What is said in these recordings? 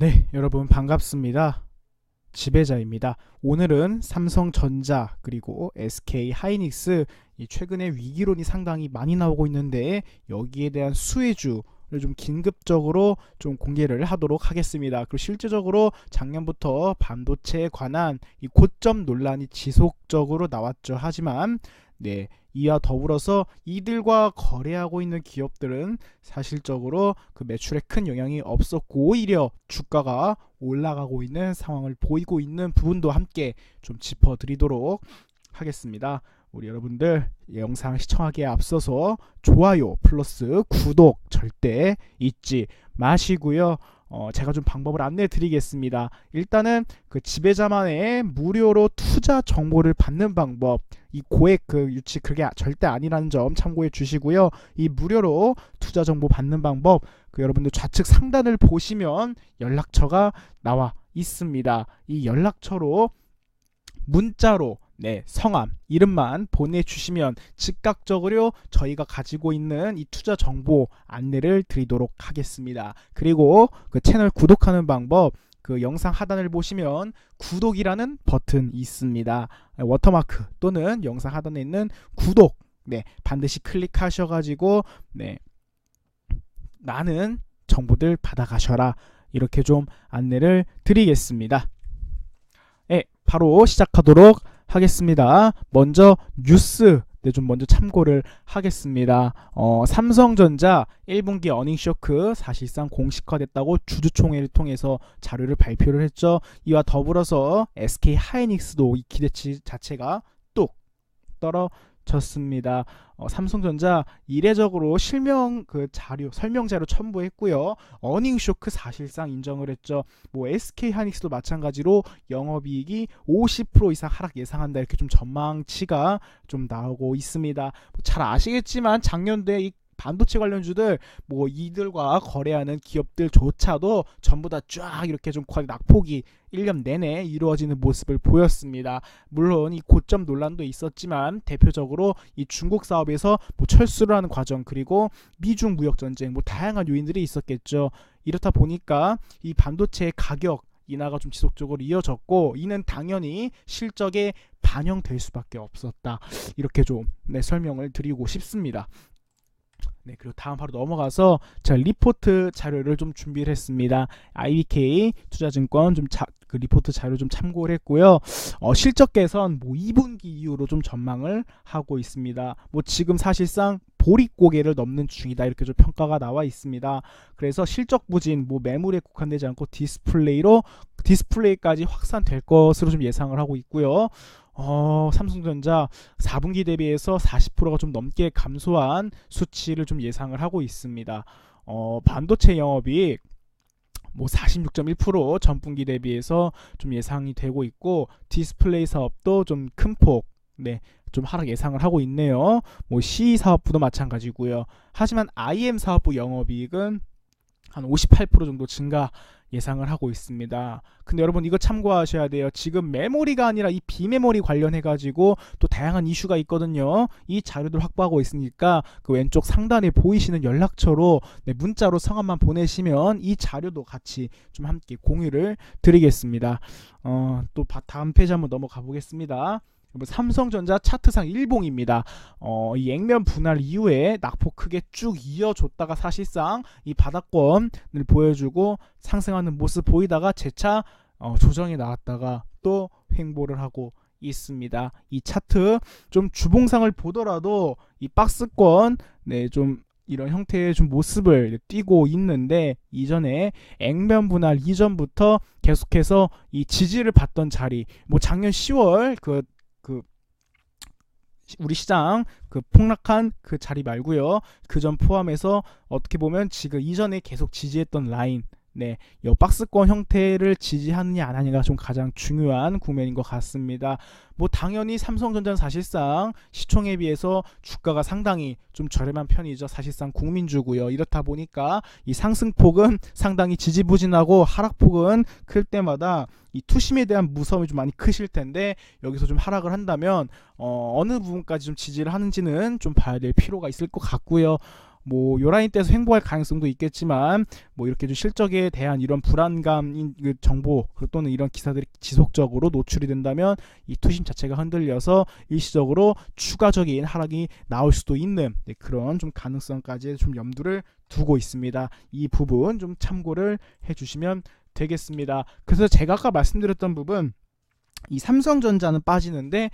네, 여러분 반갑습니다. 지배자입니다. 오늘은 삼성전자 그리고 SK 하이닉스 이 최근에 위기론이 상당히 많이 나오고 있는데 여기에 대한 수혜주를 좀 긴급적으로 좀 공개를 하도록 하겠습니다. 그리고 실제적으로 작년부터 반도체에 관한 이 고점 논란이 지속적으로 나왔죠. 하지만 네, 이와 더불어서 이들과 거래하고 있는 기업들은 사실적으로 그 매출에 큰 영향이 없었고 오히려 주가가 올라가고 있는 상황을 보이고 있는 부분도 함께 좀 짚어드리도록 하겠습니다. 우리 여러분들 영상 시청하기에 앞서서 좋아요 플러스 구독 절대 잊지 마시고요. 어, 제가 좀 방법을 안내 드리겠습니다. 일단은 그 지배자만의 무료로 투자 정보를 받는 방법, 이 고액 그 유치 그게 절대 아니라는 점 참고해 주시고요. 이 무료로 투자 정보 받는 방법, 그 여러분들 좌측 상단을 보시면 연락처가 나와 있습니다. 이 연락처로 문자로 네, 성함, 이름만 보내주시면 즉각적으로 저희가 가지고 있는 이 투자 정보 안내를 드리도록 하겠습니다. 그리고 그 채널 구독하는 방법, 그 영상 하단을 보시면 구독이라는 버튼이 있습니다. 워터마크 또는 영상 하단에 있는 구독, 네, 반드시 클릭하셔가지고, 네, 많은 정보들 받아가셔라. 이렇게 좀 안내를 드리겠습니다. 네, 바로 시작하도록 하겠습니다. 먼저 뉴스 네, 좀 먼저 참고를 하겠습니다. 어, 삼성전자 1분기 어닝 쇼크 사실상 공식화됐다고 주주총회를 통해서 자료를 발표를 했죠. 이와 더불어서 SK 하이닉스도 이 기대치 자체가 뚝 떨어 졌습니다. 어, 삼성전자 이례적으로 실명 그 자료 설명 자료 첨부했고요. 어닝 쇼크 사실상 인정을 했죠. 뭐 SK 하닉스도 마찬가지로 영업이익이 50% 이상 하락 예상한다 이렇게 좀 전망치가 좀 나오고 있습니다. 뭐 잘 아시겠지만 작년도에 이 반도체 관련주들 뭐 이들과 거래하는 기업들조차도 전부 다 쫙 이렇게 좀 낙폭이 1년 내내 이루어지는 모습을 보였습니다. 물론 이 고점 논란도 있었지만 대표적으로 이 중국 사업에서 뭐 철수를 하는 과정 그리고 미중 무역 전쟁 뭐 다양한 요인들이 있었겠죠. 이렇다 보니까 이 반도체 가격 인하가 좀 지속적으로 이어졌고 이는 당연히 실적에 반영될 수밖에 없었다. 이렇게 좀 네, 설명을 드리고 싶습니다. 네, 그리고 다음 바로 넘어가서 제가 리포트 자료를 좀 준비를 했습니다. IBK 투자증권 좀 자, 그 리포트 자료 좀 참고를 했고요. 어, 실적 개선 뭐 2분기 이후로 좀 전망을 하고 있습니다. 뭐 지금 사실상 보릿고개를 넘는 중이다 이렇게 좀 평가가 나와 있습니다. 그래서 실적 부진 뭐 매물에 국한되지 않고 디스플레이로 디스플레이까지 확산될 것으로 좀 예상을 하고 있고요. 어, 삼성전자 4분기 대비해서 40%가 좀 넘게 감소한 수치를 좀 예상을 하고 있습니다. 어, 반도체 영업이익 뭐 46.1% 전분기 대비해서 좀 예상이 되고 있고 디스플레이 사업도 좀 큰 폭, 네, 좀 하락 예상을 하고 있네요. 뭐 CE 사업부도 마찬가지고요. 하지만 IM 사업부 영업이익은 한 58% 정도 증가 예상을 하고 있습니다. 근데 여러분 이거 참고하셔야 돼요. 지금 메모리가 아니라 이 비메모리 관련해 가지고 또 다양한 이슈가 있거든요. 이 자료들 확보하고 있으니까 그 왼쪽 상단에 보이시는 연락처로 네, 문자로 성함만 보내시면 이 자료도 같이 좀 함께 공유를 드리겠습니다. 어, 또 다음 페이지 한번 넘어가 보겠습니다. 삼성전자 차트상 일봉입니다. 어, 이 액면 분할 이후에 낙폭 크게 쭉 이어줬다가 사실상 이 바닥권을 보여주고 상승하는 모습 보이다가 재차 어, 조정이 나왔다가 또 횡보를 하고 있습니다. 이 차트 좀 주봉상을 보더라도 이 박스권 네좀 이런 형태의 좀 모습을 띄고 있는데 이전에 액면 분할 이전부터 계속해서 이 지지를 받던 자리 뭐 작년 10월 그 우리 시장 그 폭락한 그 자리 말고요. 그점 포함해서 어떻게 보면 지금 이전에 계속 지지했던 라인 네, 이 박스권 형태를 지지하느냐 안 하느냐가 좀 가장 중요한 국면인 것 같습니다. 뭐 당연히 삼성전자는 사실상 시총에 비해서 주가가 상당히 좀 저렴한 편이죠. 사실상 국민주고요. 이렇다 보니까 이 상승폭은 상당히 지지부진하고 하락폭은 클 때마다 이 투심에 대한 무서움이 좀 많이 크실 텐데 여기서 좀 하락을 한다면 어, 어느 부분까지 좀 지지를 하는지는 좀 봐야 될 필요가 있을 것 같고요. 뭐 요라인 때에서 횡보할 가능성도 있겠지만 뭐 이렇게 좀 실적에 대한 이런 불안감인 그 정보 또는 이런 기사들이 지속적으로 노출이 된다면 이 투심 자체가 흔들려서 일시적으로 추가적인 하락이 나올 수도 있는 네, 그런 좀 가능성까지 좀 염두를 두고 있습니다. 이 부분 좀 참고를 해주시면 되겠습니다. 그래서 제가 아까 말씀드렸던 부분 이 삼성전자는 빠지는데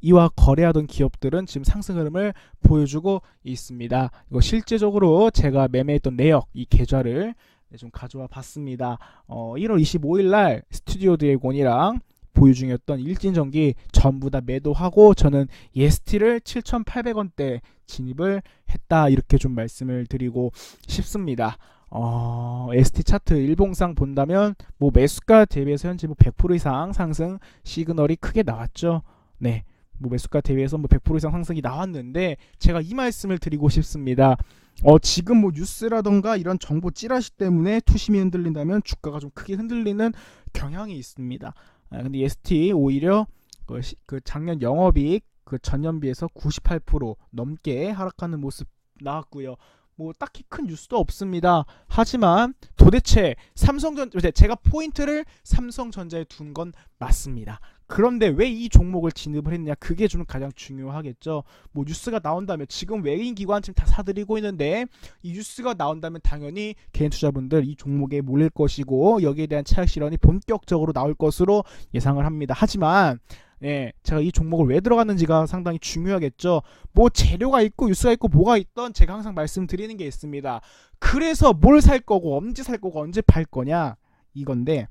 이와 거래하던 기업들은 지금 상승 흐름을 보여주고 있습니다. 이거 실제적으로 제가 매매했던 내역 이 계좌를 좀 가져와 봤습니다. 어, 1월 25일 날 스튜디오 드래곤이랑 보유 중이었던 일진전기 전부 다 매도하고 저는 예스티를 7,800원대 진입을 했다 이렇게 좀 말씀을 드리고 싶습니다. 어, ST 차트 일봉상 본다면 뭐 매수가 대비해서 현재 뭐 100% 이상 상승 시그널이 크게 나왔죠. 네. 뭐 매수가 대비해서 뭐 100% 이상 상승이 나왔는데 제가 이 말씀을 드리고 싶습니다. 어, 지금 뭐 뉴스라던가 이런 정보 찌라시 때문에 투심이 흔들린다면 주가가 좀 크게 흔들리는 경향이 있습니다. 아, 근데 ST 오히려 그, 시, 그 작년 영업이익 그 전년비해서 98% 넘게 하락하는 모습 나왔고요. 뭐 딱히 큰 뉴스도 없습니다. 하지만 도대체 삼성전 제가 포인트를 삼성전자에 둔 건 맞습니다. 그런데 왜 이 종목을 진입을 했냐 그게 좀 가장 중요하겠죠. 뭐 뉴스가 나온다면 지금 외인 기관 지금 다 사들이고 있는데 이 뉴스가 나온다면 당연히 개인 투자분들 이 종목에 몰릴 것이고 여기에 대한 차익 실현이 본격적으로 나올 것으로 예상을 합니다. 하지만 예, 제가 이 종목을 왜 들어갔는지가 상당히 중요하겠죠. 뭐 재료가 있고 뉴스가 있고 뭐가 있던 제가 항상 말씀드리는 게 있습니다. 그래서 뭘 살 거고 언제 살 거고 언제 팔 거냐 이건데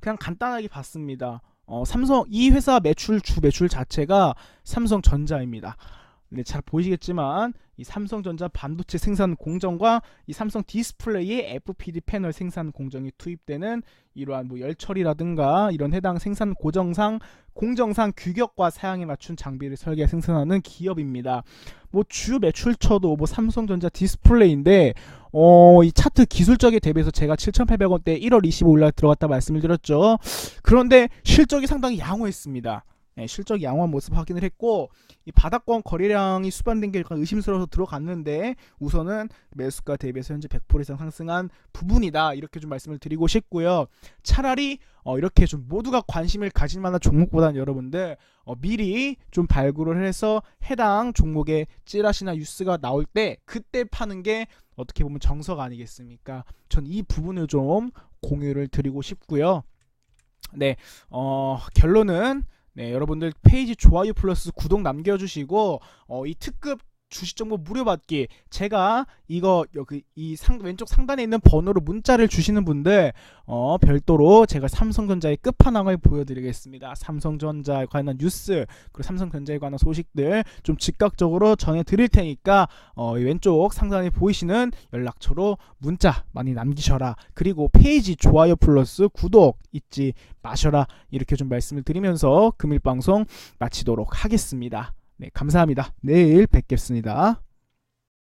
그냥 간단하게 봤습니다. 어, 삼성 이 회사 매출 주 매출 자체가 삼성전자입니다. 네, 잘 보이시겠지만 이 삼성전자 반도체 생산 공정과 이 삼성 디스플레이의 FPD 패널 생산 공정이 투입되는 이러한 뭐 열처리라든가 이런 해당 생산 고정상 공정상 규격과 사양에 맞춘 장비를 설계 생산하는 기업입니다. 뭐 주 매출처도 뭐 삼성전자 디스플레이인데 어, 이 차트 기술적에 대비해서 제가 7,800원대 1월 25일 날 들어갔다 말씀을 드렸죠. 그런데 실적이 상당히 양호했습니다. 네, 실적 양호한 모습 확인을 했고 이 바닥권 거래량이 수반된 게 약간 의심스러워서 들어갔는데 우선은 매수가 대비해서 현재 100% 이상 상승한 부분이다 이렇게 좀 말씀을 드리고 싶고요. 차라리 어, 이렇게 좀 모두가 관심을 가질 만한 종목보다는 여러분들 어, 미리 좀 발굴을 해서 해당 종목의 찌라시나 뉴스가 나올 때 그때 파는 게 어떻게 보면 정석 아니겠습니까? 전 이 부분을 좀 공유를 드리고 싶고요. 네, 어, 결론은 네, 여러분들 페이지 좋아요 플러스 구독 남겨주시고 어, 이 특급 주식 정보 무료 받기 제가 이거 여기 이 상, 왼쪽 상단에 있는 번호로 문자를 주시는 분들 어, 별도로 제가 삼성전자의 끝판왕을 보여드리겠습니다. 삼성전자에 관한 뉴스 그리고 삼성전자에 관한 소식들 좀 즉각적으로 전해드릴 테니까 어, 왼쪽 상단에 보이시는 연락처로 문자 많이 남기셔라. 그리고 페이지 좋아요 플러스 구독 잊지 마셔라 이렇게 좀 말씀을 드리면서 금일 방송 마치도록 하겠습니다. 네, 감사합니다. 내일 뵙겠습니다.